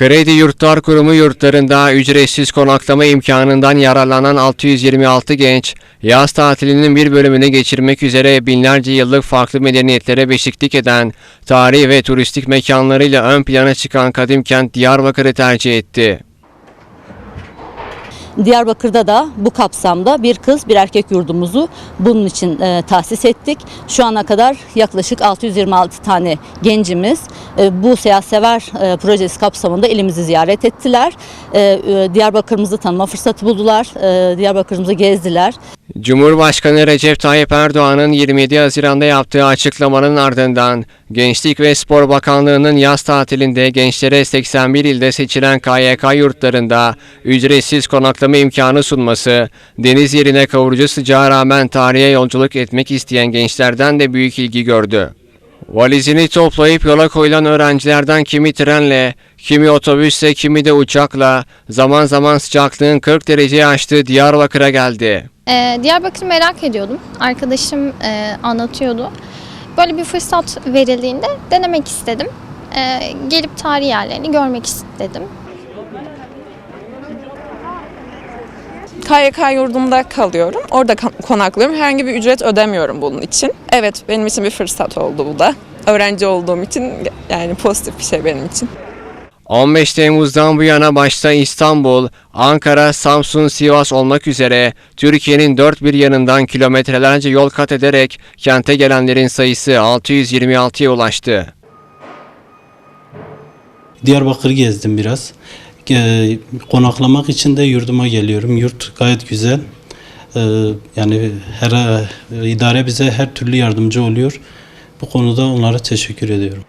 Kredi Yurtlar Kurumu yurtlarında ücretsiz konaklama imkanından yararlanan 626 genç, yaz tatilinin bir bölümünü geçirmek üzere binlerce yıllık farklı medeniyetlere beşiklik eden, tarihi ve turistik mekanlarıyla ön plana çıkan kadim kent Diyarbakır'ı tercih etti. Diyarbakır'da da bu kapsamda bir kız bir erkek yurdumuzu bunun için e, tahsis ettik. Şu ana kadar yaklaşık 626 tane gencimiz e, bu seyahatsever e, projesi kapsamında ilimizi ziyaret ettiler. E, e, Diyarbakır'ımızı tanıma fırsatı buldular. E, Diyarbakır'ımızı gezdiler. Cumhurbaşkanı Recep Tayyip Erdoğan'ın 27 Haziran'da yaptığı açıklamanın ardından Gençlik ve Spor Bakanlığı'nın yaz tatilinde gençlere 81 ilde seçilen KYK yurtlarında ücretsiz konaklama imkanı sunması, deniz yerine kavurucu sıcağa rağmen tarihe yolculuk etmek isteyen gençlerden de büyük ilgi gördü. Valizini toplayıp yola koyulan öğrencilerden kimi trenle, kimi otobüsle, kimi de uçakla, zaman zaman sıcaklığın 40 dereceyi aştığı Diyarbakır'a geldi. Ee, Diyarbakır'ı merak ediyordum. Arkadaşım e, anlatıyordu. Böyle bir fırsat verildiğinde denemek istedim. Ee, gelip tarihi yerlerini görmek istedim. KYK yurdunda kalıyorum. Orada konaklıyorum. Herhangi bir ücret ödemiyorum bunun için. Evet benim için bir fırsat oldu bu da. Öğrenci olduğum için yani pozitif bir şey benim için. 15 Temmuz'dan bu yana başta İstanbul, Ankara, Samsun, Sivas olmak üzere Türkiye'nin dört bir yanından kilometrelerce yol kat ederek kente gelenlerin sayısı 626'ya ulaştı. Diyarbakır'ı gezdim biraz. Ee, Konaklamak için de yurduma geliyorum. Yurt gayet güzel. Ee, Yani her idare bize her türlü yardımcı oluyor. Bu konuda onlara teşekkür ediyorum.